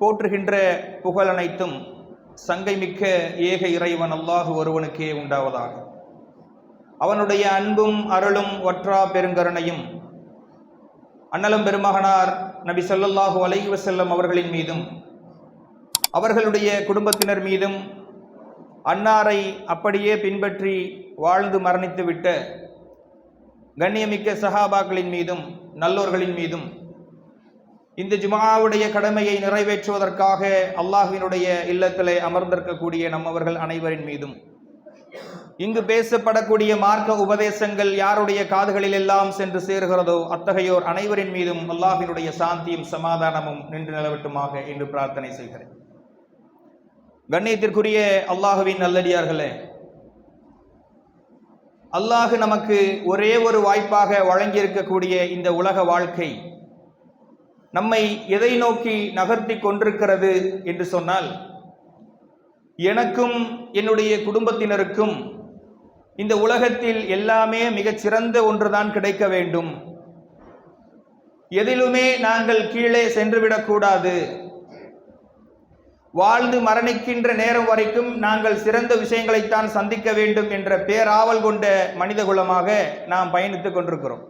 போற்றுகின்ற புகழ் அனைத்தும் சங்கை மிக்க ஏக இறைவன் அல்லாஹு ஒருவனுக்கே உண்டாவதாக. அவனுடைய அன்பும் அருளும் ஒற்றா பெருங்கருணையும் அன்னலம் பெருமகனார் நபி சொல்லல்லாஹு அலைஹி வஸல்லம் அவர்களின் மீதும் அவர்களுடைய குடும்பத்தினர் மீதும் அன்னாரை அப்படியே பின்பற்றி வாழ்ந்து மரணித்துவிட்ட கண்ணியமிக்க சஹாபாக்களின் மீதும் நல்லோர்களின் மீதும் இந்த ஜுமாவுடைய கடமையை நிறைவேற்றுவதற்காக அல்லாஹுவினுடைய இல்லத்திலே அமர்ந்திருக்கக்கூடிய நம்மவர்கள் அனைவரின் மீதும். இங்கு பேசப்படக்கூடிய மார்க்க உபதேசங்கள் யாருடைய காதுகளில் எல்லாம் சென்று சேருகிறதோ அத்தகையோர் அனைவரின் மீதும் அல்லாஹினுடைய சாந்தியும் சமாதானமும் நின்று நிலவட்டுமாக என்று பிரார்த்தனை செய்கிறேன். கண்ணியத்திற்குரிய அல்லாஹுவின் நல்லடியார்களே அல்லாஹு நமக்கு ஒரே ஒரு வாய்ப்பாக வழங்கியிருக்கக்கூடிய இந்த உலக வாழ்க்கை நம்மை எதை நோக்கி நகர்த்தி கொண்டிருக்கிறது என்று சொன்னால் எனக்கும் என்னுடைய குடும்பத்தினருக்கும் இந்த உலகத்தில் எல்லாமே மிகச்சிறந்த ஒன்றுதான் கிடைக்க வேண்டும். எதிலுமே நாங்கள் கீழே சென்றுவிடக்கூடாது வாழ்ந்து மரணிக்கின்ற நேரம் வரைக்கும் நாங்கள் சிறந்த விஷயங்களைத்தான் சந்திக்க வேண்டும் என்ற பேராவல் கொண்ட மனிதகுலமாக நாம் பயணித்துக் கொண்டிருக்கிறோம்.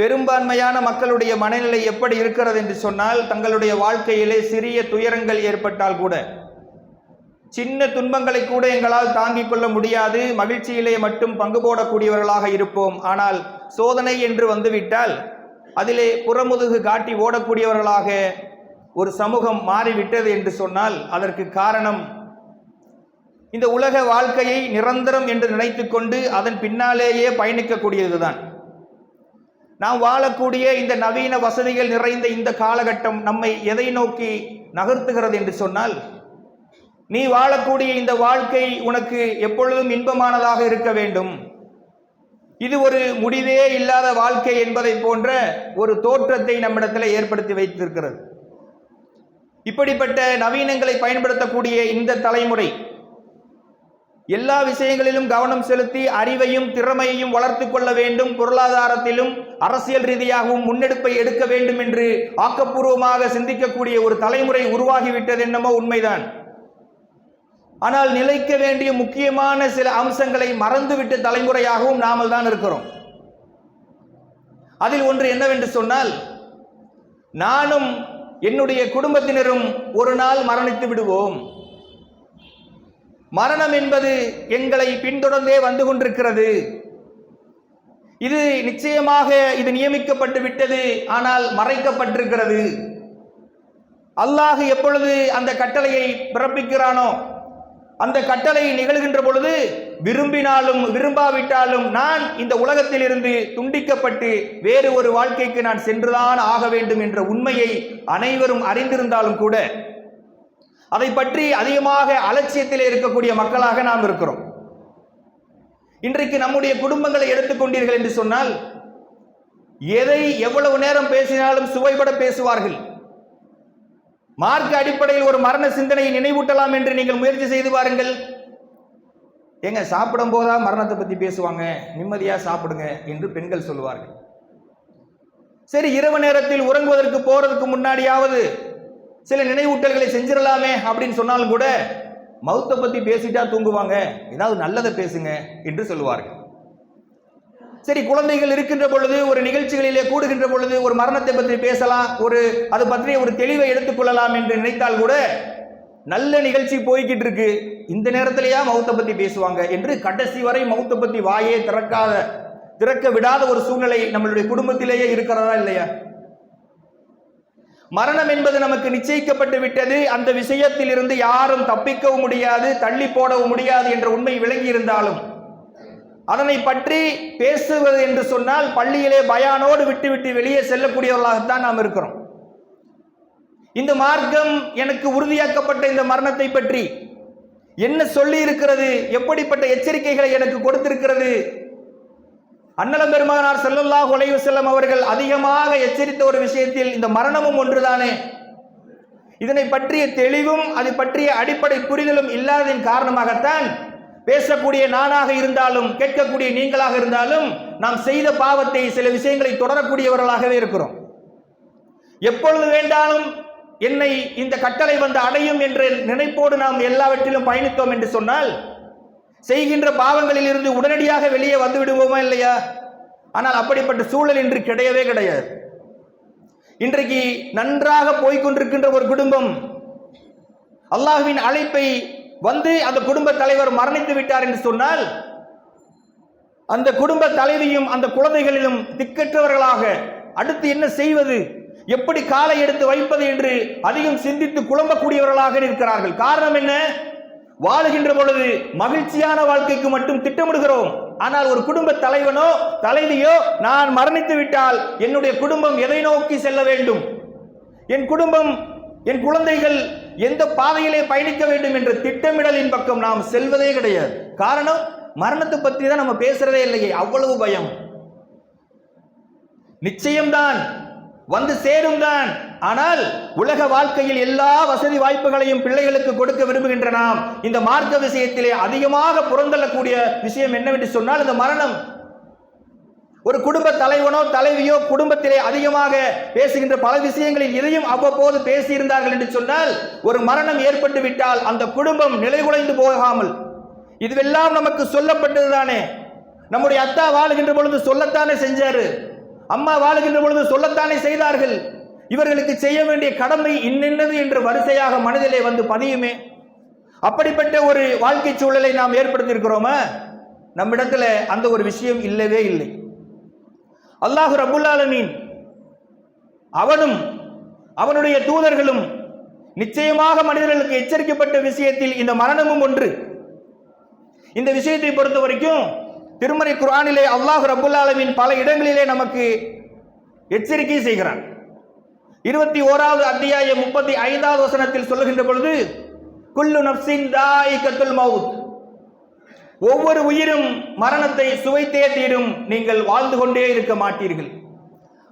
பெரும்பான்மையான மக்களுடைய மனநிலை எப்படி இருக்கிறது என்று சொன்னால் தங்களுடைய வாழ்க்கையிலே சிறிய துயரங்கள் ஏற்பட்டால் கூட. சின்ன துன்பங்களை கூட எங்களால் தாங்கிக் கொள்ள முடியாது. மகிழ்ச்சியிலே மட்டும் பங்கு போடக்கூடியவர்களாக இருப்போம். ஆனால் சோதனை என்று வந்துவிட்டால் அதிலே புறமுதுகு காட்டி ஓடக்கூடியவர்களாக ஒரு சமூகம் மாறிவிட்டது என்று சொன்னால் அதற்கு காரணம் இந்த உலக வாழ்க்கையை நிரந்தரம் என்று நினைத்துக்கொண்டு அதன் பின்னாலேயே பயணிக்கக்கூடியதுதான். நாம் வாழக்கூடிய இந்த நவீன வசதிகள் நிறைந்த இந்த காலகட்டம் நம்மை எதை நோக்கி நகர்த்துகிறது என்று சொன்னால் நீ வாழக்கூடிய இந்த வாழ்க்கை உனக்கு எப்பொழுதும் இன்பமானதாக இருக்க வேண்டும். இது ஒரு முடிவே இல்லாத வாழ்க்கை என்பதை போன்ற ஒரு தோற்றத்தை நம்மிடத்தில் ஏற்படுத்தி வைத்திருக்கிறது. இப்படிப்பட்ட நவீனங்களை பயன்படுத்தக்கூடிய இந்த தலைமுறை எல்லா விஷயங்களிலும் கவனம் செலுத்தி அறிவையும் திறமையையும் வளர்த்து கொள்ள வேண்டும். பொருளாதாரத்திலும் அரசியல் ரீதியாகவும் முன்னெடுப்பை எடுக்க வேண்டும் என்று ஆக்கப்பூர்வமாக சிந்திக்கக்கூடிய ஒரு தலைமுறை உருவாகிவிட்டது என்னமோ உண்மைதான். ஆனால் நிலைக்க வேண்டிய முக்கியமான சில அம்சங்களை மறந்துவிட்ட தலைமுறையாகவும் நாமல் தான் இருக்கிறோம். அதில் ஒன்று என்னவென்று சொன்னால் நானும் என்னுடைய குடும்பத்தினரும் ஒரு நாள் மரணித்து விடுவோம். மரணம் என்பது எங்களை பின்தொடர்ந்தே வந்து கொண்டிருக்கிறது. இது நிச்சயமாக இது நியமிக்கப்பட்டு விட்டது ஆனால் மறைக்கப்பட்டிருக்கிறது. அல்லாஹ் எப்பொழுது அந்த கட்டளையை பிறப்பிக்கிறானோ அந்த கட்டளை நிகழ்கின்ற பொழுது விரும்பினாலும் விரும்பாவிட்டாலும் நான் இந்த உலகத்தில் இருந்து துண்டிக்கப்பட்டு வேறு ஒரு வாழ்க்கைக்கு நான் சென்றுதான் ஆக வேண்டும் என்ற உண்மையை அனைவரும் அறிந்திருந்தாலும் கூட அதை பற்றி அதிகமாக அலட்சியத்தில் இருக்கக்கூடிய மக்களாக நாம் இருக்கிறோம். இன்றைக்கு நம்முடைய குடும்பங்களை எடுத்துக்கொண்டீர்கள் என்று சொன்னால் எதை எவ்வளவு நேரம் பேசினாலும் சுவைபட பேசுவார்கள். மார்க்க அடிப்படையில் ஒரு மரண சிந்தனையை நினைவூட்டலாம் என்று நீங்கள் முயற்சி செய்து பாருங்கள். ஏங்க சாப்பிடும் போதா மரணத்தை பத்தி பேசுவாங்க? நிம்மதியா சாப்பிடுங்க என்று பெண்கள் சொல்லுவார்கள். சரி இரவு நேரத்தில் உறங்குவதற்கு போறதுக்கு முன்னாடியாவது சில நினைவூட்டல்களை செஞ்சிடலாமே அப்படின்னு சொன்னாலும் கூட மௌத்தை பத்தி பேசிட்டா தூங்குவாங்க. ஏதாவது நல்லதை பேசுங்க என்று சொல்லுவார்கள். சரி குழந்தைகள் இருக்கின்ற பொழுது ஒரு நிகழ்ச்சிகளிலே கூடுகின்ற பொழுது ஒரு மரணத்தை பற்றி பேசலாம் ஒரு அது பற்றி ஒரு தெளிவை எடுத்துக்கொள்ளலாம் என்று நினைத்தால் கூட நல்ல நிகழ்ச்சி போய்கிட்டு இருக்கு. இந்த நேரத்திலேயா மௌத்தை பத்தி பேசுவாங்க என்று கடைசி வரை மௌத்தை பத்தி வாயே திறக்காத திறக்க விடாத ஒரு சூழ்நிலை நம்மளுடைய குடும்பத்திலேயே இருக்கிறதா இல்லையா? மரணம் என்பது நமக்கு நிச்சயிக்கப்பட்டு விட்டது. அந்த விஷயத்தில் இருந்து யாரும் தப்பிக்கவும் முடியாது தள்ளி போடவும் முடியாது என்ற உண்மை விளங்கி இருந்தாலும் அதனை பற்றி பேசுவது என்று சொன்னால் பள்ளியிலே பயானோடு விட்டுவிட்டு வெளியே செல்லக்கூடியவர்களாகத்தான் நாம் இருக்கிறோம். இந்த மார்க்கம் எனக்கு உறுதியாக்கப்பட்ட இந்த மரணத்தை பற்றி என்ன சொல்லி இருக்கிறது எப்படிப்பட்ட எச்சரிக்கைகளை எனக்கு கொடுத்திருக்கிறது அன்னலம் பெருமகனார் ஸல்லல்லாஹு உலைவு செல்லம் அவர்கள் அதிகமாக எச்சரித்த ஒரு விஷயத்தில் இந்த மரணமும் ஒன்றுதானே? இதனை பற்றிய தெளிவும் அது பற்றிய அடிப்படை புரிதலும் இல்லாததின் காரணமாகத்தான் பேசக்கூடிய நானாக இருந்தாலும் கேட்கக்கூடிய நீங்களாக இருந்தாலும் நாம் செய்த பாவத்தை சில விஷயங்களை தொடரக்கூடியவர்களாகவே இருக்கிறோம். எப்பொழுது வேண்டாலும் என்னை இந்த கட்டளை வந்து அடையும் என்று நினைப்போடு நாம் எல்லாவற்றிலும் பயணித்தோம் என்று சொன்னால் செய்கின்ற பாவங்களில் இருந்து உடனடியாக வெளியே வந்து விடுவோமா இல்லையா? ஆனால் அப்படிப்பட்ட சூழல் இன்று கிடையவே கிடையாது. இன்றைக்கு நன்றாக போய்க்கொண்டிருக்கின்ற ஒரு குடும்பம் அல்லாஹுவின் அழைப்பை வந்து அந்த குடும்ப தலைவர் மரணித்து விட்டார் என்று சொன்னால் அந்த குடும்ப தலைவியும் அந்த குழந்தைகளிலும் திக்கற்றவர்களாக அடுத்து என்ன செய்வது? எப்படி காலை எடுத்து வைப்பது என்று அதிகம் சிந்தித்து குழம்பக்கூடியவர்களாக இருக்கிறார்கள் காரணம் என்ன? வாழுகின்ற பொழுது மகிழ்ச்சியான வாழ்க்கைக்கு மட்டும் திட்டமிடுகிறோம். ஆனால் ஒரு குடும்ப தலைவனோ தலைவியோ நான் மரணித்து விட்டால் என்னுடைய குடும்பம் எதை நோக்கி செல்ல வேண்டும்? என் குடும்பம் என் குழந்தைகள் எந்த பாதையிலே பயணிக்க வேண்டும் என்ற திட்டமிடலின் பக்கம் நாம் செல்வதே கிடையாது. காரணம் மரணத்தை பற்றி தான் நம்ம பேசுறதே இல்லையே. அவ்வளவு பயம். நிச்சயம்தான். வந்து சேரும் தான் ஆனால் உலக வாழ்க்கையில் எல்லா வசதி வாய்ப்புகளையும் பிள்ளைகளுக்கு கொடுக்க விரும்புகின்ற நாம் இந்த மார்க்க விஷயத்திலே அதிகமாக புறந்தள்ளக்கூடிய விஷயம் என்னவென்று சொன்னால் இந்த மரணம். ஒரு குடும்ப தலைவனோ தலைவியோ குடும்பத்திலே அதிகமாக பேசுகின்ற பல விஷயங்களில் இதையும் அவ்வப்போது பேசியிருந்தார்கள் என்று சொன்னால் ஒரு மரணம் ஏற்பட்டு விட்டால் அந்த குடும்பம் நிலைகுலைந்து போகாமல். இதுவெல்லாம் நமக்கு சொல்லப்பட்டதுதானே. நம்முடைய அத்தா வாழுகின்ற பொழுது சொல்லத்தானே செஞ்சாரு. அம்மா வாழுகின்ற பொழுது சொல்லத்தானே செய்தார்கள். இவர்களுக்கு செய்ய வேண்டிய கடமை இன்னென்னது என்று வரிசையாக மனதிலே வந்து பதியுமே. அப்படிப்பட்ட ஒரு வாழ்க்கை சூழலை நாம் ஏற்படுத்தியிருக்கிறோமா? நம்மிடத்துல அந்த ஒரு விஷயம் இல்லவே இல்லை. அல்லாஹு ரபுல் அவனும் அவனுடைய தூதர்களும் நிச்சயமாக மனிதர்களுக்கு எச்சரிக்கப்பட்ட விஷயத்தில் இந்த மரணமும் ஒன்று. இந்த விஷயத்தை பொறுத்த வரைக்கும் திருமறை குர்ஆனிலே அல்லாஹ் ரபுல் பல இடங்களிலே நமக்கு எச்சரிக்கை செய்கிறான். இருபத்தி ஓராவது அத்தியாயம் முப்பத்தி ஐந்தாவது வசனத்தில் சொல்லுகின்ற பொழுது குல்லு நப்சின் தாயிகத்துல் மவுத். ஒவ்வொரு உயிரும் மரணத்தை சுவைத்தே தீரும் நீங்கள் வாழ்ந்து கொண்டே இருக்க மாட்டீர்கள்.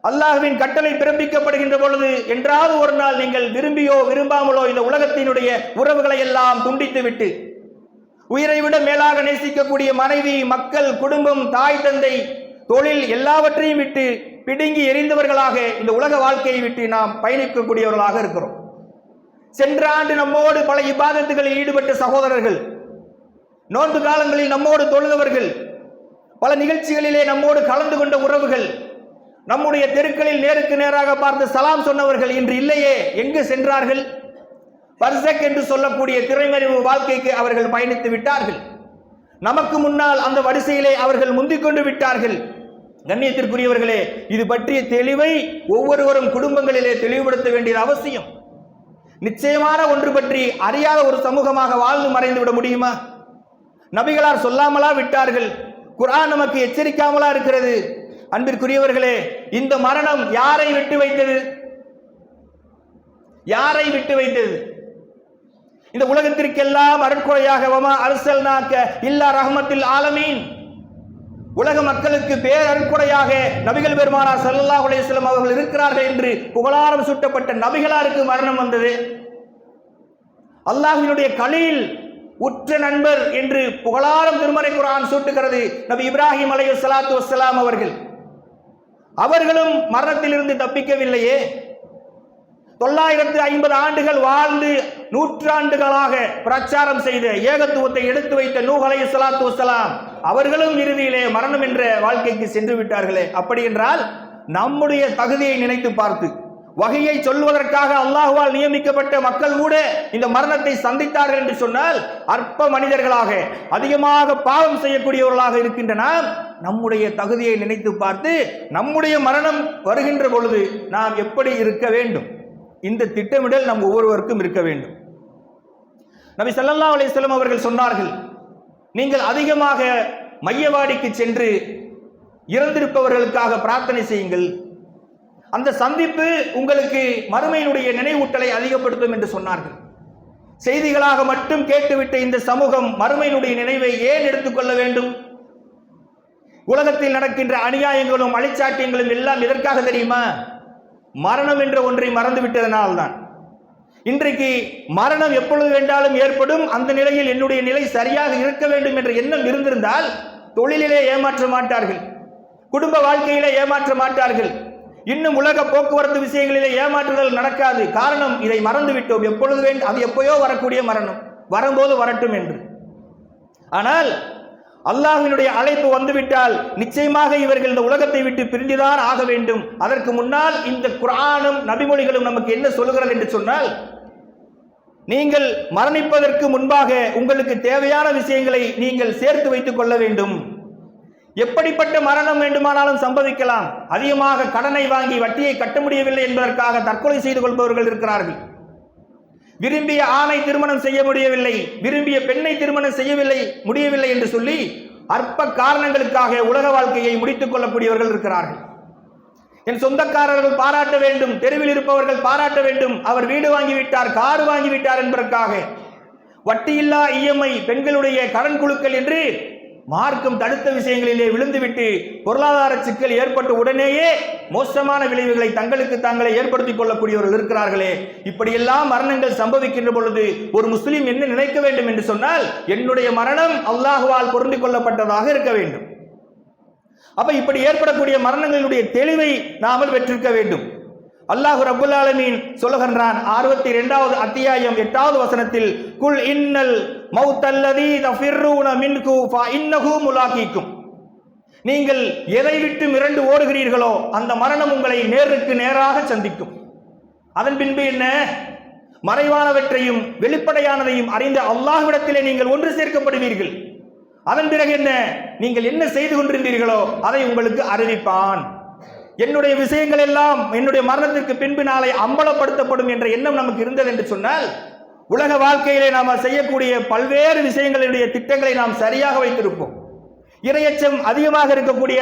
அல்லாஹுவின் கட்டளை பிறப்பிக்கப்படுகின்ற பொழுது என்றாவது ஒரு நாள் நீங்கள் விரும்பியோ விரும்பாமலோ இந்த உலகத்தினுடைய உறவுகளை எல்லாம் துண்டித்து விட்டு உயிரை விட மேலாக நேசிக்கக்கூடிய மனைவி மக்கள் குடும்பம் தாய் தந்தை தொழில் எல்லாவற்றையும் விட்டு பிடுங்கி எரிந்தவர்களாக இந்த உலக வாழ்க்கையை விட்டு நாம் பயணிக்கக்கூடியவர்களாக இருக்கிறோம். சென்ற ஆண்டு நம்மோடு பல இபாதத்துகளில் ஈடுபட்ட சகோதரர்கள் நோன்பு காலங்களில் நம்மோடு தொழுதவர்கள் பல நிகழ்ச்சிகளிலே நம்மோடு கலந்து கொண்ட உறவுகள் நம்முடைய தெருக்களில் நேருக்கு நேராக பார்த்து சலாம் சொன்னவர்கள் இன்று இல்லையே எங்கு சென்றார்கள்? பர்சக் என்று சொல்லக்கூடிய திரைமறைவு வாழ்க்கைக்கு அவர்கள் பயணித்து விட்டார்கள். நமக்கு முன்னால் அந்த வரிசையிலே அவர்கள் முந்திக்கொண்டு விட்டார்கள். கண்ணியத்திற்குரியவர்களே இது பற்றிய தெளிவை ஒவ்வொருவரும் குடும்பங்களிலே தெளிவுபடுத்த வேண்டியது அவசியம். நிச்சயமான ஒன்று பற்றி அறியாத ஒரு சமூகமாக வாழ்ந்து மறைந்து விட முடியுமா? நபிகளார் சொல்லாமலா விட்டார்கள். குரான் நமக்கு எச்சரிக்காமலா இருக்கிறது. அன்பிற்குரியவர்களே இந்த மரணம் யாரை விட்டு வைத்தது? யாரை விட்டு வைத்தது? இந்த உலகத்திற்கெல்லாம் அருட்கொடையாக வமா அரசல்னாக்க இல்லா ரஹமத்தில் ஆலமீன். உலக மக்களுக்கு பேரற்கொடையாக நபிகள் பெருமானார் ஸல்லல்லாஹு உலேஸ்லம் அவர்கள் இருக்கிறார்கள் என்று புகழாரம் சூட்டப்பட்ட நபிகளாருக்கு மரணம் வந்தது. அல்லாஹினுடைய கலில் உற்ற நண்பர் என்று புகழாரம் திருமறை குரான் சூட்டுகிறது நபி இப்ராஹிம் அலையு சலாத்து வசலாம் அவர்கள். அவர்களும் மரணத்திலிருந்து தப்பிக்கவில்லையே. தொள்ளாயிரத்து ஐம்பது ஆண்டுகள் வாழ்ந்து நூற்றாண்டுகளாக பிரச்சாரம் செய்த ஏகத்துவத்தை எடுத்து வைத்த நூஹ் அலைஹி ஸலாத்து அவர்களும் இறுதியிலே மரணம் என்ற வாழ்க்கைக்கு சென்று விட்டார்களே. அப்படி என்றால் நம்முடைய தகுதியை நினைத்து பார்த்து வகையை சொல்வதற்காக அல்லாஹுவால் நியமிக்கப்பட்ட மக்கள் கூட இந்த மரணத்தை சந்தித்தார்கள் என்று சொன்னால் அற்ப மனிதர்களாக அதிகமாக பாவம் செய்யக்கூடியவர்களாக இருக்கின்ற நாம் நம்முடைய தகுதியை நினைத்து பார்த்து நம்முடைய மரணம் வருகின்ற பொழுது நாம் எப்படி இருக்க வேண்டும்? இந்த திட்டமிடல் நம் ஒவ்வொருவருக்கும் இருக்க வேண்டும். நபி சல்லல்லா அலிஸ்லம் அவர்கள் சொன்னார்கள் நீங்கள் அதிகமாக மையவாடிக்கு சென்று இறந்திருப்பவர்களுக்காக பிரார்த்தனை செய்யுங்கள். அந்த சந்திப்பு உங்களுக்கு மறுமையினுடைய நினைவூட்டலை அதிகப்படுத்தும் என்று சொன்னார்கள். செய்திகளாக மட்டும் கேட்டுவிட்ட இந்த சமூகம் மறுமையினுடைய நினைவை ஏன் எடுத்துக்கொள்ள வேண்டும்? உலகத்தில் நடக்கின்ற அநியாயங்களும் அழிச்சாட்டியங்களும் எல்லாம் எதற்காக தெரியுமா? மரணம் என்ற ஒன்றை மறந்து விட்டதனால்தான். இன்றைக்கு மரணம் எப்பொழுது வேண்டாலும் ஏற்படும் அந்த நிலையில் என்னுடைய நிலை சரியாக இருக்க வேண்டும் என்ற எண்ணம் இருந்திருந்தால் தொழிலிலே ஏமாற்ற மாட்டார்கள். குடும்ப வாழ்க்கையிலே ஏமாற்ற மாட்டார்கள். இன்னும் உலக போக்குவரத்து விஷயங்களிலே ஏமாற்றுதல் நடக்காது. காரணம் இதை மறந்து விட்டோம். எப்பொழுது வேண்டும் அது எப்போயோ வரக்கூடிய மரணம். வரும்போது வரட்டும் என்று. ஆனால் அல்லாஹினுடைய அழைப்பு வந்துவிட்டால் நிச்சயமாக இவர்கள் இந்த உலகத்தை விட்டு பிரிந்துதான் ஆக வேண்டும். அதற்கு முன்னால் இந்த குரானும் நபிமொழிகளும் நமக்கு என்ன சொல்லுகிறது என்று சொன்னால் நீங்கள் மரணிப்பதற்கு முன்பாக உங்களுக்கு தேவையான விஷயங்களை நீங்கள் சேர்த்து வைத்துக் கொள்ள வேண்டும். எப்படிப்பட்ட மரணம் வேண்டுமானாலும் சம்பவிக்கலாம். அதிகமாக கடனை வாங்கி வட்டியை கட்ட முடியவில்லை என்பதற்காக தற்கொலை செய்து கொள்பவர்கள் இருக்கிறார்கள். விரும்பிய ஆணை திருமணம் செய்ய முடியவில்லை விரும்பிய பெண்ணை திருமணம் செய்யவில்லை முடியவில்லை என்று சொல்லி அற்ப காரணங்களுக்காக உலக வாழ்க்கையை முடித்துக் கொள்ளக்கூடியவர்கள் இருக்கிறார்கள். என் சொந்தக்காரர்கள் பாராட்ட வேண்டும் தெருவில் இருப்பவர்கள் பாராட்ட வேண்டும் அவர் வீடு வாங்கிவிட்டார் கார் வாங்கிவிட்டார் என்பதற்காக. வட்டியில்லா இஎம்ஐ பெண்களுடைய கடன் குழுக்கள் என்று மார்க்கம் தடுத்த விஷயங்களிலே விழுந்துவிட்டு பொருளாதார சிக்கல் ஏற்பட்ட உடனேயே மோசமான விளைவுகளை தங்களுக்கு தாங்களே ஏற்படுத்திக் கொள்ளக்கூடியவர்கள் இருக்கிறார்களே. இப்படியெல்லாம் மரணங்கள் சம்பவிக்கின்ற பொழுது ஒரு முஸ்லீம் என்ன நினைக்க வேண்டும் என்று சொன்னால் என்னுடைய மரணம் அல்லாஹுவால் பொருந்திக் கொள்ளப்பட்டதாக இருக்க வேண்டும். அப்ப இப்படி ஏற்படக்கூடிய மரணங்களுடைய தெளிவை நாமல் பெற்றிருக்க வேண்டும். அல்லாஹு ரபுல் ஆலமீன் சொல்லுகின்றான் அறுபத்தி இரண்டாவது அத்தியாயம் எட்டாவது வசனத்தில் குல் இன்னல் மௌத்தல்லதி தஃபிர்ரூன மின்கு ஃபா இன்னஹு முலாகிக்கும். நீங்கள் எதை விட்டு மிரண்டு ஓடுகிறீர்களோ அந்த மரணம் உங்களை நேருக்கு நேராக சந்திக்கும். அதன் பின்பு என்ன? மறைவானவற்றையும் வெளிப்படையானதையும் அறிந்த அல்லாஹ்விடத்திலே நீங்கள் ஒன்று சேர்க்கப்படுவீர்கள். அதன் பிறகு என்ன? நீங்கள் என்ன செய்து கொண்டிருந்தீர்களோ அதை உங்களுக்கு அறிவிப்பான். என்னுடைய விஷயங்கள் எல்லாம் என்னுடைய மரணத்திற்கு பின்பு நாளை அம்பலப்படுத்தப்படும் என்ற எண்ணம் நமக்கு இருந்தது என்று சொன்னால் உலக வாழ்க்கையிலே நாம் செய்யக்கூடிய பல்வேறு விஷயங்களுடைய திட்டங்களை நாம் சரியாக வைத்திருப்போம். இரையச்சம் அதிகமாக இருக்கக்கூடிய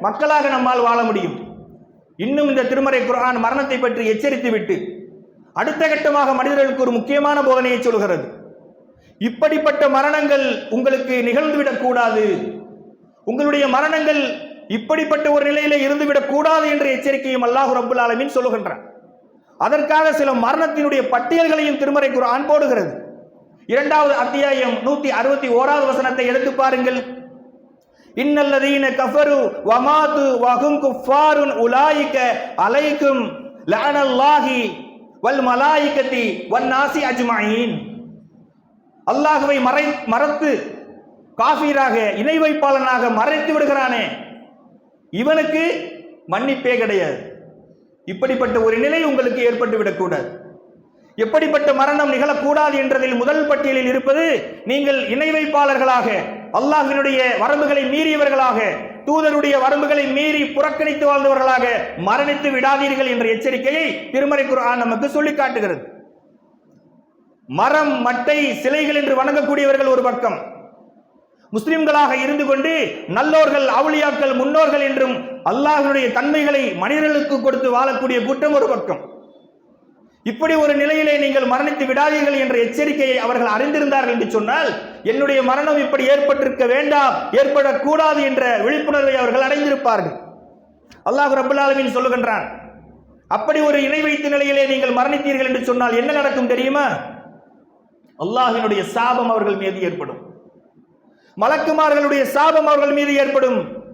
மக்களாக நம்மால் வாழ முடியும். இன்னும் இந்த திருமறை குரான் மரணத்தை பற்றி எச்சரித்து விட்டு அடுத்த கட்டமாக மனிதர்களுக்கு ஒரு முக்கியமான போதனையை சொல்கிறது. இப்படிப்பட்ட மரணங்கள் உங்களுக்கு நிகழ்ந்துவிடக் கூடாது உங்களுடைய மரணங்கள் இப்படிப்பட்ட ஒரு நிலையில இருந்துவிடக் கூடாது என்ற எச்சரிக்கையும் அல்லாஹு ரபுல் ஆலமின் சொல்லுகின்றான். அதற்காக சில மரணத்தினுடைய பட்டியல்களையும் திருமறை குரான் போடுகிறது. இரண்டாவது அத்தியாயம் நூத்தி அறுபத்தி ஓராவது வசனத்தை எடுத்து பாருங்கள். இன்னல்லதீன கஃபரு வமாது வஹும் குஃபாருன் உலாயிக அலைக்கும் லஅனல்லாஹி வல் மலாயிகத்தி வன் நாசி அஜ்மாயின். அல்லாஹுவை மறை மறத்து காஃபீராக இணை வைப்பாளனாக மறைத்து விடுகிறானே. இவனுக்கு மன்னிப்பே கிடையாது. இப்படிப்பட்ட ஒரு நிலை உங்களுக்கு ஏற்பட்டு விடக்கூடாது. எப்படிப்பட்ட மரணம் நிகழக்கூடாது என்றதில் முதல் பட்டியலில் இருப்பது நீங்கள் இணை வைப்பாளர்களாக அல்லாஹினுடைய வரம்புகளை மீறியவர்களாக தூதருடைய வரம்புகளை மீறி புறக்கணித்து வாழ்ந்தவர்களாக மரணித்து விடாதீர்கள் என்ற எச்சரிக்கையை திருமறை குரான் நமக்கு சொல்லி காட்டுகிறது. மரம் மட்டை சிலைகள் என்று வணங்கக்கூடியவர்கள் ஒரு பக்கம். முஸ்லிம்களாக இருந்து கொண்டு நல்லோர்கள் அவுளியாக்கள் முன்னோர்கள் என்றும் அல்லாஹனுடைய தன்மைகளை மனிதர்களுக்கு கொடுத்து வாழக்கூடிய கூட்டம் ஒரு பக்கம். இப்படி ஒரு நிலையிலே நீங்கள் மரணித்து விடாதீர்கள் என்ற எச்சரிக்கையை அவர்கள் அறிந்திருந்தார்கள் என்று சொன்னால் என்னுடைய மரணம் இப்படி ஏற்பட்டிருக்க வேண்டாம் ஏற்படக்கூடாது என்ற விழிப்புணர்வை அவர்கள் அடைந்திருப்பார்கள். அல்லாஹ் ரபுல்லாலுமின் சொல்லுகின்றான் அப்படி ஒரு இணை வைத்த நிலையிலே நீங்கள் மரணித்தீர்கள் என்று சொன்னால் என்ன நடக்கும் தெரியுமா? அல்லாஹினுடைய சாபம் அவர்கள் மீது ஏற்படும். மலக்குமார்களுடைய சாபம் அவர்கள் மீது ஏற்படும்.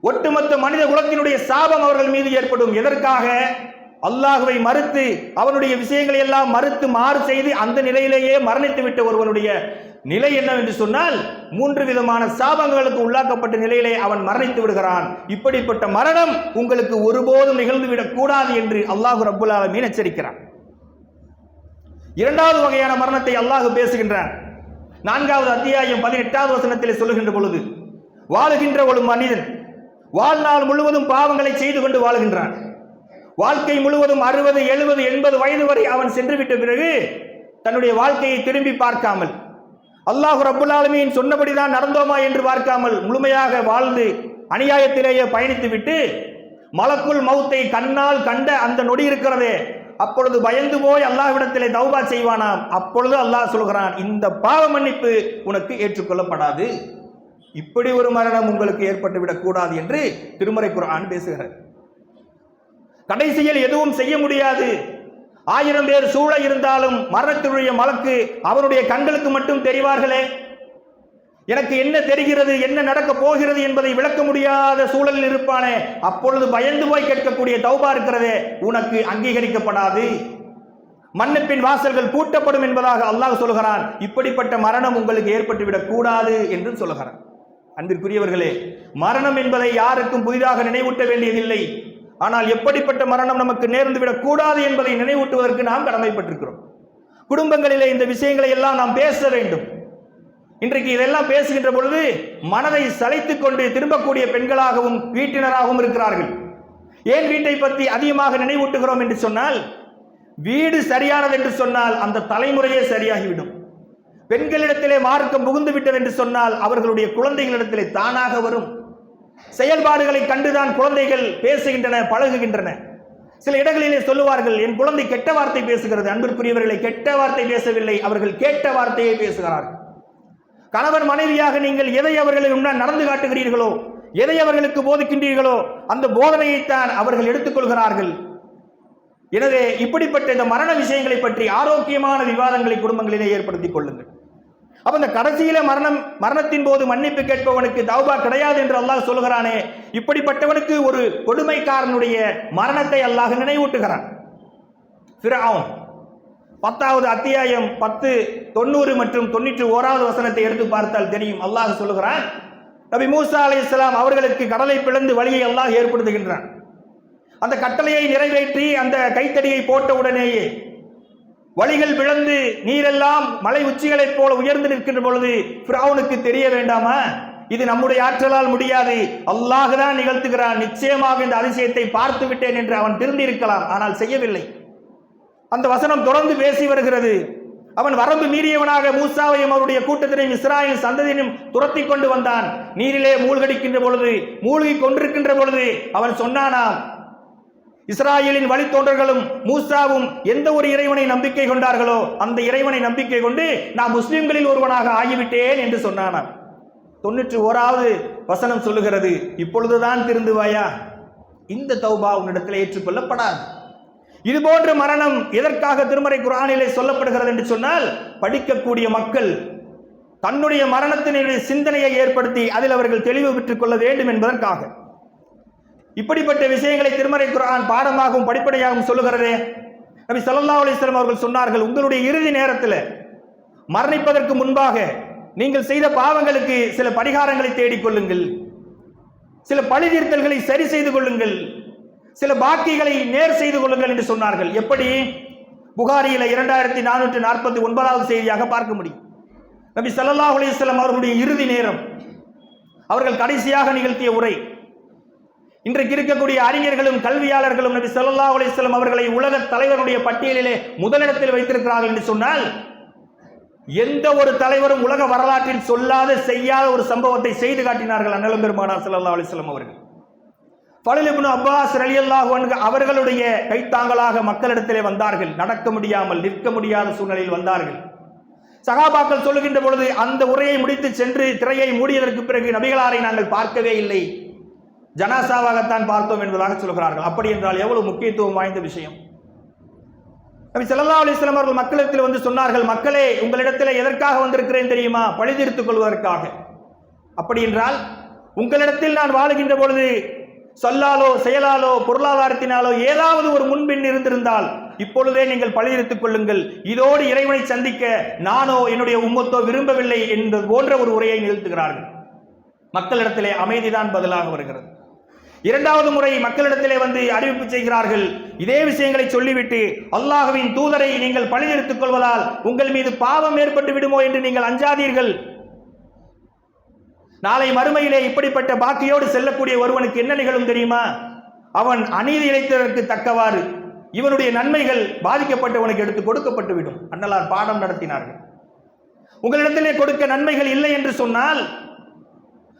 ஒட்டுமொத்த மனித குலத்தினுடைய சாபம் அவர்கள் மீது ஏற்படும். எதற்காக? அல்லாஹுவை மறுத்து அவனுடைய விஷயங்களை எல்லாம் மறுத்து மாறு செய்து அந்த நிலையிலேயே மரணித்து விட்ட ஒருவனுடைய நிலை என்னவென்று சொன்னால் மூன்று விதமான சாபங்களுக்கு உள்ளாக்கப்பட்ட நிலையிலே அவன் மரணித்து விடுகிறான். இப்படிப்பட்ட மரணம் உங்களுக்கு ஒருபோதும் நிகழ்ந்துவிடக் கூடாது என்று அல்லாஹு ரபுல் ஆலமீன் எச்சரிக்கிறான். இரண்டாவது வகையான மரணத்தை அல்லாஹு பேசுகின்றான். நான்காவது அத்தியாயம் பதினெட்டாவது வசனத்தில் சொல்லுகின்ற பொழுது வாழுகின்ற ஒரு மனிதன் வாழ்நாள் முழுவதும் பாவங்களை செய்து கொண்டு வாழுகின்றான். வாழ்க்கை முழுவதும் அறுபது எழுபது எண்பது வயது வரை அவன் சென்று விட்ட பிறகு தன்னுடைய வாழ்க்கையை திரும்பி பார்க்காமல் அல்லாஹ் ரப்புல் சொன்னபடிதான் நடந்தோமா என்று பார்க்காமல் முழுமையாக வாழ்ந்து அநியாயத்திலேயே பயணித்து விட்டு மலக்குள் மௌத்தை கண்ணால் கண்ட அந்த நொடி இருக்கிறதே அப்பொழுது பயந்து போய் அல்லாஹ்விடத்திலே தௌபா செய்வானாம். அப்பொழுது அல்லாஹ் சொல்கிறான் இந்த பாவ மன்னிப்பு உனக்கு ஏற்றுக்கொள்ளப்படாது. இப்படி ஒரு மரணம் உங்களுக்கு ஏற்பட்டு விடக்கூடாது என்று திருமறை குரான் பேசுகிறார் கடைசியில் எதுவும் செய்ய முடியாது. ஆயிரம் பேர் சூழ இருந்தாலும் மரணத்தினுடைய மலக்கு அவருடைய கண்களுக்கு மட்டும் தெரிவார்களே. எனக்கு என்ன தெரிகிறது என்ன நடக்க போகிறது என்பதை விளக்க முடியாத சூழலில் இருப்பானே. அப்பொழுது பயந்து போய் கேட்கக்கூடிய தௌபா இருக்கிறதே உனக்கு அங்கீகரிக்கப்படாது. மன்னிப்பின் வாசல்கள் பூட்டப்படும் என்பதாக அல்லாஹ் சொல்கிறான். இப்படிப்பட்ட மரணம் உங்களுக்கு ஏற்பட்டுவிடக் கூடாது என்று சொல்கிறான். அன்பிற்குரியவர்களே மரணம் என்பதை யாருக்கும் புதிதாக நினைவூட்ட வேண்டியதில்லை. ஆனால் எப்படிப்பட்ட மரணம் நமக்கு நேர்ந்து விடக்கூடாது என்பதை நினைவூட்டுவதற்கு நாம் கடமைப்பட்டிருக்கிறோம். குடும்பங்களிலே இந்த விஷயங்களை எல்லாம் நாம் பேச வேண்டும். இன்றைக்கு இதெல்லாம் பேசுகின்ற பொழுது மனதை சளைத்துக் கொண்டு திரும்பக்கூடிய பெண்களாகவும் வீட்டினராகவும் இருக்கிறார்கள். ஏன் வீட்டை பற்றி அதிகமாக நினைவூட்டுகிறோம் என்று சொன்னால் வீடு சரியானது என்று சொன்னால் அந்த தலைமுறையே சரியாகிவிடும். பெண்களிடத்திலே மார்க்கம் புகுந்து விட்டது என்று சொன்னால் அவர்களுடைய குழந்தைகளிடத்திலே தானாக வரும். செயல்பாடுகளை கண்டுதான் குழந்தைகள் பேசுகின்றன பழகுகின்றன. சில இடங்களிலே சொல்லுவார்கள் என் குழந்தை கெட்ட வார்த்தை பேசுகிறது. அன்பிற்குரியவர்களை கெட்ட வார்த்தை பேசவில்லை. அவர்கள் கேட்ட வார்த்தையை பேசுகிறார்கள். கணவன் மனைவியாக நீங்கள் எதை அவர்களுக்கு முன்னால் நடந்து காட்டுகிறீர்களோ எதை அவர்களுக்கு போதிக்கின்றீர்களோ அந்த போதனையைத்தான் அவர்கள் எடுத்துக்கொள்கிறார்கள். எனவே இப்படிப்பட்ட இந்த மரண விஷயங்களை பற்றி ஆரோக்கியமான விவாதங்களை குடும்பங்களிலே ஏற்படுத்திக் கொள்ளுங்கள். அப்ப இந்த கடைசியில மரணம் மரணத்தின் போது மன்னிப்பு கேட்பவனுக்கு தௌபா கிடையாது என்று அல்லாஹ் சொல்கிறானே இப்படிப்பட்டவனுக்கு ஒரு கொடுமைக்காரனுடைய மரணத்தை அல்லாஹ் நினைவூட்டுகிறான். பத்தாவது அத்தியாயம் பத்து தொண்ணூறு மற்றும் தொண்ணூற்றி ஓராவது வசனத்தை எடுத்து பார்த்தால் தெரியும். அல்லாஹ் சொல்லுகிறான் நபி மூசா அலி இஸ்லாம் அவர்களுக்கு கடலை பிளந்து வழியை அல்லாஹ் ஏற்படுத்துகின்றான். அந்த கட்டளையை நிறைவேற்றி அந்த கைத்தடியை போட்ட உடனேயே வழிகள் பிளந்து நீரெல்லாம் மலை உச்சிகளைப் போல உயர்ந்து நிற்கின்ற பொழுது பிராவுனுக்கு தெரிய வேண்டாமா? இது நம்முடைய ஆற்றலால் முடியாது. அல்லாஹ் தான் நிகழ்த்துகிறான். நிச்சயமாக இந்த அதிசயத்தை பார்த்து விட்டேன் என்று அவன் திருந்தி இருக்கலாம். ஆனால் செய்யவில்லை. அந்த வசனம் தொடர்ந்து பேசி வருகிறது. அவன் வரம்பு மீறியவனாக மூசாவையும் அவருடைய கூட்டத்தினையும் இஸ்ராயின் சந்ததியினும் துரத்தி கொண்டு வந்தான். நீரிலே மூழ்கடிக்கின்ற பொழுது மூழ்கி கொண்டிருக்கின்ற பொழுது அவன் சொன்னானாம் இஸ்ராயலின் வழித்தோன்றர்களும் மூசாவும் எந்த ஒரு இறைவனை நம்பிக்கை கொண்டார்களோ அந்த இறைவனை நம்பிக்கை கொண்டு நான் முஸ்லிம்களில் ஒருவனாக ஆகிவிட்டேன் என்று சொன்னானாம். தொண்ணூற்றி ஓராவது வசனம் சொல்லுகிறது இப்பொழுதுதான் திருந்துவாயா? இந்த தௌபா உன்னிடத்தில் ஏற்றுக்கொள்ளப்படாது. இது போன்ற மரணம் எதற்காக திருமறை குரானிலே சொல்லப்படுகிறது என்று சொன்னால் படிக்கக்கூடிய மக்கள் தன்னுடைய மரணத்தினுடைய சிந்தனையை ஏற்படுத்தி அதில் அவர்கள் தெளிவு பெற்றுக் கொள்ள வேண்டும் என்பதற்காக. இப்படிப்பட்ட விஷயங்களை திருமறை குரான் பாடமாகவும் படிப்படையாகவும் சொல்லுகிறதே. நபி சல்லா அலிஸ்லாம் அவர்கள் சொன்னார்கள் உங்களுடைய இறுதி நேரத்தில் மரணிப்பதற்கு முன்பாக நீங்கள் செய்த பாவங்களுக்கு சில பரிகாரங்களை தேடிக் கொள்ளுங்கள். சில பழிதீர்த்தல்களை சரி செய்து கொள்ளுங்கள். சில பாக்கிகளை நேர் செய்து கொள்ளுங்கள் என்று சொன்னார்கள். எப்படி? புகாரியில் இரண்டாயிரத்தி நானூற்றி நாற்பத்தி ஒன்பதாவது செய்தியாக பார்க்க முடியும். நபி ஸல்லல்லாஹு அலிஸ்லாம் அவர்களுடைய இறுதி நேரம். அவர்கள் கடைசியாக நிகழ்த்திய உரை. இன்றைக்கு இருக்கக்கூடிய அறிஞர்களும் கல்வியாளர்களும் நபி ஸல்லல்லாஹு அலிஸ்லாம் அவர்களை உலக தலைவருடைய பட்டியலிலே முதலிடத்தில் வைத்திருக்கிறார்கள் என்று சொன்னால் எந்த ஒரு தலைவரும் உலக வரலாற்றில் சொல்லாத செய்யாத ஒரு சம்பவத்தை செய்து காட்டினார்கள் அண்ணலம் பெருமானா ஸல்லல்லாஹு அலைஹி அவர்கள். ஃபலில் அப்பாஸ் ரலியல்லாஹு அவர்களுடைய கைத்தாங்களாக மக்களிடத்திலே வந்தார்கள். நடக்க முடியாமல் நிற்க முடியாத சூழ்நிலையில் வந்தார்கள். சகாபாக்கள் சொல்லுகின்ற பொழுது அந்த உரையை முடித்து சென்று திரையை மூடியதற்கு பிறகு நபிகளாரை நாங்கள் பார்க்கவே இல்லை. ஜனாசாவாகத்தான் பார்த்தோம் என்பதாக சொல்கிறார்கள். அப்படி என்றால் எவ்வளவு முக்கியத்துவம் வாய்ந்த விஷயம்? நபி சல்லா அலிஸ்லாம் அவர்கள் மக்களிடத்தில் வந்து சொன்னார்கள் மக்களே உங்களிடத்தில் எதற்காக வந்திருக்கிறேன் தெரியுமா? பழிதீர்த்துக் கொள்வதற்காக. அப்படி என்றால் உங்களிடத்தில் நான் வாழுகின்ற பொழுது சொல்லாலோ செயலாலோ பொருளாதாரத்தினாலோ ஏதாவது ஒரு முன்பின் இருந்திருந்தால் இப்பொழுதே நீங்கள் பழிதீர்த்துக் கொள்ளுங்கள். இதோடு இறைவனை சந்திக்க நானோ என்னுடைய உம்மத்தோ விரும்பவில்லை என்று போன்ற ஒரு உரையை நிகழ்த்துகிறார்கள். மக்களிடத்திலே அமைதிதான் பதிலாக வருகிறது. இரண்டாவது முறை மக்களிடத்திலே வந்து அறிவிப்பு செய்கிறார்கள். இதே விஷயங்களை சொல்லிவிட்டு அல்லாஹுவின் தூதரை நீங்கள் பழிதெடுத்துக் கொள்வதால் உங்கள் மீது பாவம் ஏற்பட்டு விடுமோ என்று நீங்கள் அஞ்சாதீர்கள். நாளை மறுமையிலே இப்படிப்பட்ட பாக்கியோடு செல்லக்கூடிய ஒருவனுக்கு என்ன நிகழும் தெரியுமா? அவன் அநீதி இழைத்ததற்கு தக்கவாறு இவனுடைய நன்மைகள் பாதிக்கப்பட்டவனுக்கு எடுத்து கொடுக்கப்பட்டுவிடும் அண்ணலார் பாடம் நடத்தினார்கள். உங்களிடத்திலே கொடுக்க நன்மைகள் இல்லை என்று சொன்னால்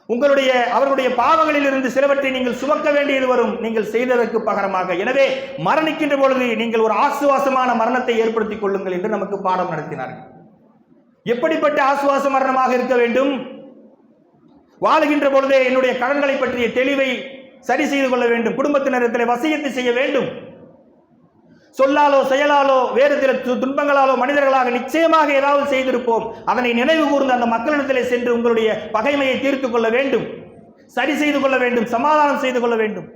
உங்களுடைய அவர்களுடைய பாவங்களில் இருந்து சிலவற்றை நீங்கள் சுமக்க வேண்டியது வரும். நீங்கள் செய்ததற்கு பகரமாக. எனவே மரணிக்கின்ற பொழுது நீங்கள் ஒரு ஆசுவாசமான மரணத்தை ஏற்படுத்திக் கொள்ளுங்கள் என்று நமக்கு பாடம் நடத்தினார்கள். எப்படிப்பட்ட ஆசுவாச மரணமாக இருக்க வேண்டும்? வாழுகின்ற பொழுதே என்னுடைய கடன்களை பற்றிய தெளிவை சரி செய்து கொள்ள வேண்டும். குடும்பத்தினரிடத்தில் வசியத்தை செய்ய வேண்டும். சொல்லாலோ செயலாலோ வேறு சில துன்பங்களாலோ மனிதர்களாக நிச்சயமாக ஏதாவது செய்திருப்போம். அதனை நினைவு கூர்ந்து அந்த மக்களிடத்திலே சென்று உங்களுடைய பகைமையை தீர்த்து கொள்ள வேண்டும். சரி செய்து கொள்ள வேண்டும். சமாதானம் செய்து கொள்ள வேண்டும்.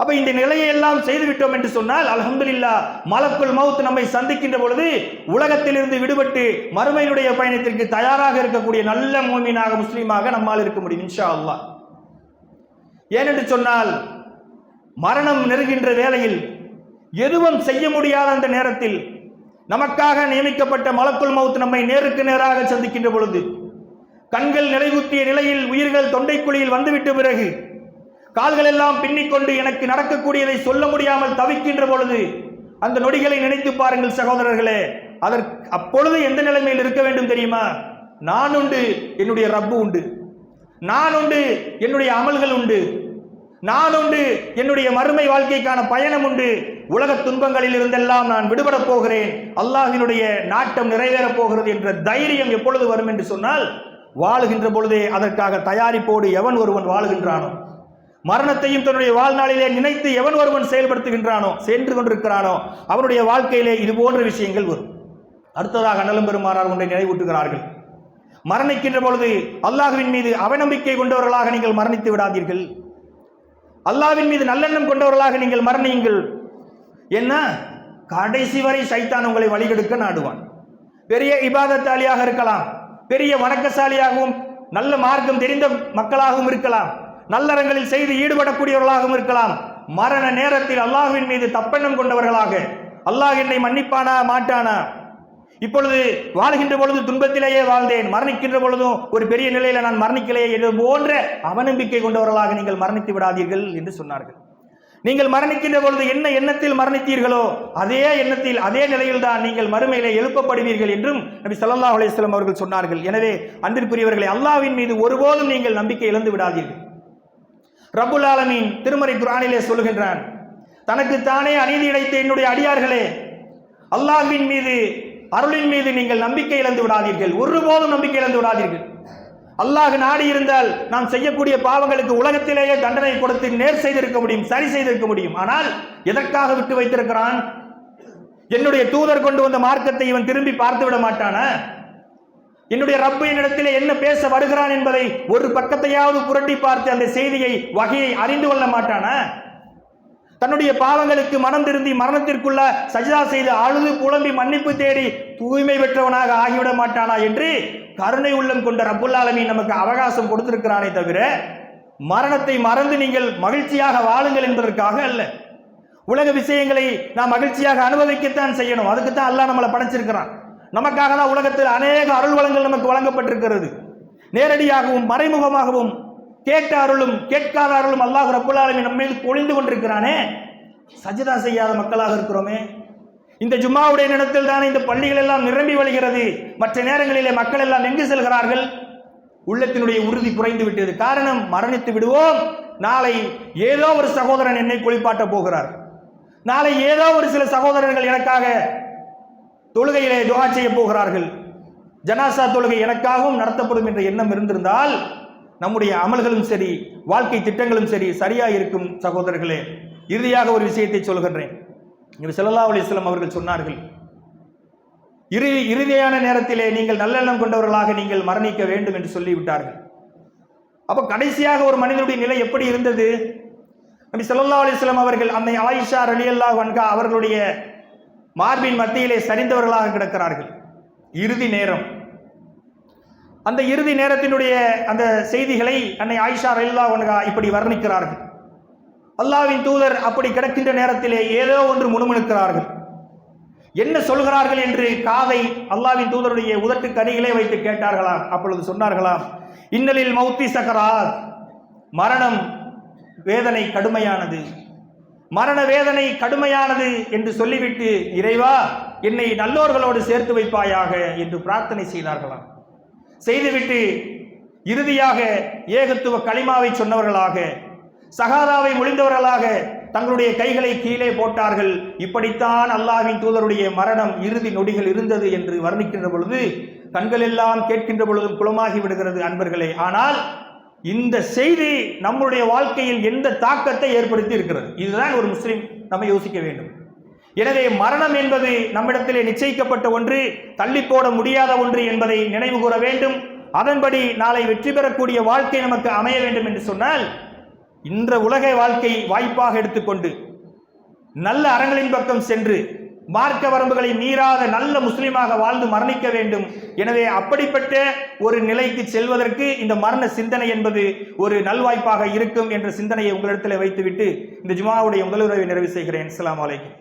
அப்ப இந்த நிலையை எல்லாம் செய்து விட்டோம் என்று சொன்னால் அலமதுல்லா மலக்குள் மவுத் நம்மை சந்திக்கின்ற பொழுது உலகத்திலிருந்து விடுபட்டு மறுமையினுடைய பயணத்திற்கு தயாராக இருக்கக்கூடிய நல்ல மூமினாக முஸ்லீமாக நம்மால் இருக்க முடியும் இன்ஷா அல்லா ஏனென்று சொன்னால் மரணம் நெருகின்ற வேளையில் எதுவும் செய்ய முடியாத அந்த நேரத்தில் நமக்காக நியமிக்கப்பட்ட மலக்குள் மவுத் நம்மை நேருக்கு நேராக சந்திக்கின்ற பொழுது கண்கள் நிலைகுத்திய நிலையில் உயிர்கள் தொண்டைக்குழியில் வந்துவிட்ட பிறகு கால்கள் எல்லாம் பின்னிக்கொண்டு எனக்கு நடக்கக்கூடியதை சொல்ல முடியாமல் தவிக்கின்ற பொழுது அந்த நொடிகளை நினைத்து பாருங்கள் சகோதரர்களே அதற்கு அப்பொழுது எந்த நிலைமையில் இருக்க வேண்டும் தெரியுமா? நான் உண்டு என்னுடைய ரப்பு உண்டு. நான் உண்டு என்னுடைய அமல்கள் உண்டு. நான் உண்டு என்னுடைய மறுமை வாழ்க்கைக்கான பயணம் உண்டு. உலக துன்பங்களில் இருந்தெல்லாம் நான் விடுபடப் போகிறேன். அல்லாஹினுடைய நாட்டம் நிறைவேறப் போகிறது என்ற தைரியம் எப்பொழுது வரும் என்று சொன்னால் வாழுகின்ற பொழுதே அதற்காக தயாரிப்போடு எவன் ஒருவன் வாழுகின்றானோ? மரணத்தையும் தன்னுடைய வாழ்நாளிலே நினைத்து எவன் ஒருவன் செயல்படுத்துகின்றானோ சென்று கொண்டிருக்கிறானோ அவனுடைய வாழ்க்கையிலே இது போன்ற விஷயங்கள் வரும். அடுத்ததாக அண்ணலும் பெருமானார் ஒன்றை நினைவூட்டுகிறார்கள். மரணிக்கின்ற பொழுது அல்லாஹுவின் மீது அவநம்பிக்கை கொண்டவர்களாக நீங்கள் மரணித்து விடாதீர்கள். அல்லாஹ்வின் மீது நல்லெண்ணம் கொண்டவர்களாக நீங்கள் மரணியுங்கள். என்ன? கடைசி வரை சைத்தான் உங்களை வழிகெடுக்க நாடுவான். பெரிய இபாதத்தாளியாக இருக்கலாம் பெரிய வணக்கசாலியாகவும் நல்ல மார்க்கம் தெரிந்த மக்களாகவும் இருக்கலாம். நல்லறங்களில் செய்து ஈடுபடக்கூடியவர்களாகவும் இருக்கலாம். மரண நேரத்தில் அல்லாஹுவின் மீது தப்பெண்ணம் கொண்டவர்களாக. அல்லாஹ் என்னை மன்னிப்பானா மாட்டானா? இப்பொழுது வாழ்கின்ற பொழுது துன்பத்திலேயே வாழ்ந்தேன். மரணிக்கின்ற பொழுதும் ஒரு பெரிய நிலையில நான் மரணிக்கலையே என்று போன்ற அவநம்பிக்கை கொண்டவர்களாக நீங்கள் மரணித்து விடாதீர்கள் என்று சொன்னார்கள். நீங்கள் மரணிக்கின்ற பொழுது என்ன எண்ணத்தில் மரணித்தீர்களோ அதே எண்ணத்தில் அதே நிலையில் தான் நீங்கள் மறுமையிலே எழுப்பப்படுவீர்கள் என்றும் நபி ஸல்லல்லாஹு அலைஹி அவர்கள் சொன்னார்கள். எனவே அன்பிற்குரியவர்களை அல்லாவின் மீது ஒருபோதும் நீங்கள் நம்பிக்கை இழந்து விடாதீர்கள். ரபுல் ஆலமீன் திருமறை குரானிலே சொல்கின்றான் தனக்கு தானே அநீதி இழைத்த என்னுடைய அடியார்களே அல்லாஹ்வின் மீது அருளின் மீது நீங்கள் நம்பிக்கை இழந்து விடாதீர்கள். ஒருபோதும் நம்பிக்கை இழந்து விடாதீர்கள். அல்லாஹ் நாடி இருந்தால் நாம் செய்யக்கூடிய பாவங்களுக்கு உலகத்திலேயே தண்டனை கொடுத்து நேர் செய்திருக்க முடியும் சரி செய்திருக்க முடியும். ஆனால் எதற்காக விட்டு வைத்திருக்கிறான்? என்னுடைய தூதர் கொண்டு வந்த மார்க்கத்தை இவன் திரும்பி பார்த்து விட மாட்டானா? என்னுடைய ரப்பு என்னிடத்திலே என்ன பேச வருகிறான் என்பதை ஒரு பக்கத்தையாவது புரட்டி பார்த்து அந்த செய்தியை வகையை அறிந்து கொள்ள மாட்டானா? தன்னுடைய பாவங்களுக்கு மனம் திருந்தி மரணத்திற்குள்ள சஜிதா செய்து அழுது புலம்பி மன்னிப்பு தேடி தூய்மை பெற்றவனாக ஆகிவிட மாட்டானா என்று கருணை உள்ளம் கொண்ட ரப்புல்லாலமி நமக்கு அவகாசம் கொடுத்திருக்கிறானே தவிர மரணத்தை மறந்து நீங்கள் மகிழ்ச்சியாக வாழுங்கள் என்பதற்காக அல்ல. உலக விஷயங்களை நாம் மகிழ்ச்சியாக அனுபவிக்கத்தான் செய்யணும். அதுக்கு தான் அல்லாஹ் நம்மளை படைச்சிருக்கிறான். நமக்காக தான் உலகத்தில் அநேக அருள் வளங்கள் நமக்கு வழங்கப்பட்டிருக்கிறது. நேரடியாகவும் மறைமுகமாகவும் கேட்ட அருளும் கேட்காத அருளும் அல்லாஹ் ரப்புல் நம்ம மீது பொழிந்து கொண்டிருக்கிறானே. சஜிதா செய்யாத மக்களாக இருக்கிறோமே. இந்த ஜும்மாவுடைய நிலத்தில் தானே இந்த பள்ளிகள் எல்லாம் நிரம்பி வழிகிறது. மற்ற நேரங்களிலே மக்கள் எல்லாம் எங்கு செல்கிறார்கள்? உள்ளத்தினுடைய உறுதி குறைந்து விட்டது. காரணம் மரணித்து விடுவோம். நாளை ஏதோ ஒரு சகோதரன் என்னை குளிப்பாட்ட போகிறார். நாளை ஏதோ ஒரு சில சகோதரர்கள் எனக்காக தொழுகையிலே துகா செய்ய போகிறார்கள். ஜனாசா தொழுகை எனக்காகவும் நடத்தப்படும் என்ற எண்ணம் இருந்திருந்தால் நம்முடைய அமல்களும் சரி வாழ்க்கை திட்டங்களும் சரி சரியாக இருக்கும் சகோதரர்களே. இறுதியாக ஒரு விஷயத்தை சொல்கின்றேன். இவர் செல்லல்லா அலைஹி அவர்கள் சொன்னார்கள் இறு இறுதியான நேரத்திலே நீங்கள் நல்லெண்ணம் கொண்டவர்களாக நீங்கள் மரணிக்க வேண்டும் என்று சொல்லிவிட்டார்கள். அப்போ கடைசியாக ஒரு மனிதனுடைய நிலை எப்படி இருந்தது? நபி ஸல்லல்லாஹு அலிஸ்லாம் அவர்கள் அன்னை ஆயிஷா ரலியல்லாஹு வன்கா அவர்களுடைய மார்பின் மத்தியிலே சரிந்தவர்களாக கிடக்கிறார்கள். இறுதி நேரம். அந்த இறுதி நேரத்தினுடைய அந்த செய்திகளை அன்னை ஆயிஷா ரயில்லா அன்ஹா இப்படி வர்ணிக்கிறார்கள். அல்லாஹ்வின் தூதர் அப்படி கிடக்கின்ற நேரத்திலே ஏதோ ஒன்று முணுமுணுக்கிறார்கள். என்ன சொல்கிறார்கள் என்று காதை அல்லாவின் தூதருடைய உதட்டுக்கு அருகிலே வைத்து கேட்டார்களாம். அப்பொழுது சொன்னார்களாம் இன்னலில் மௌத்தி சக்கராத் மரணம் வேதனை கடுமையானது. மரண வேதனை கடுமையானது என்று சொல்லிவிட்டு இறைவா என்னை நல்லோர்களோடு சேர்த்து வைப்பாயாக என்று பிரார்த்தனை செய்தார்களாம். செய்துவிட்டு இறுதியாக ஏகத்துவ களிமாவை சொன்னவர்களாக சகாதாவை மொழிந்தவர்களாக தங்களுடைய கைகளை கீழே போட்டார்கள். இப்படித்தான் அல்லாஹ்வின் தூதருடைய மரணம் இறுதி நொடிகள் இருந்தது என்று வர்ணிக்கின்ற பொழுது கண்கள் எல்லாம் கேட்கின்ற பொழுதும் குளமாகி விடுகிறது அன்பர்களே. ஆனால் இந்த செய்தி நம்முடைய வாழ்க்கையில் எந்த தாக்கத்தை ஏற்படுத்தி இருக்கிறது? இதுதான் ஒரு முஸ்லீம் நம்ம யோசிக்க வேண்டும். எனவே மரணம் என்பது நம்மிடத்திலே நிச்சயிக்கப்பட்ட ஒன்று தள்ளி போட முடியாத ஒன்று என்பதை நினைவு கூற வேண்டும். அதன்படி நாளை வெற்றி பெறக்கூடிய வாழ்க்கை நமக்கு அமைய வேண்டும் என்று சொன்னால் இன்ற உலக வாழ்க்கை வாய்ப்பாக எடுத்துக்கொண்டு நல்ல அறங்களின் பக்கம் சென்று மார்க்க வரம்புகளை மீறாத நல்ல முஸ்லீமாக வாழ்ந்து மரணிக்க வேண்டும். எனவே அப்படிப்பட்ட ஒரு நிலைக்கு செல்வதற்கு இந்த மரண சிந்தனை என்பது ஒரு நல்வாய்ப்பாக இருக்கும் என்ற சிந்தனையை உங்களிடத்தில் வைத்துவிட்டு இந்த ஜுமாவுடைய முதலுறவை நிறைவு செய்கிறேன். அஸ்ஸலாமு அலைக்கும்.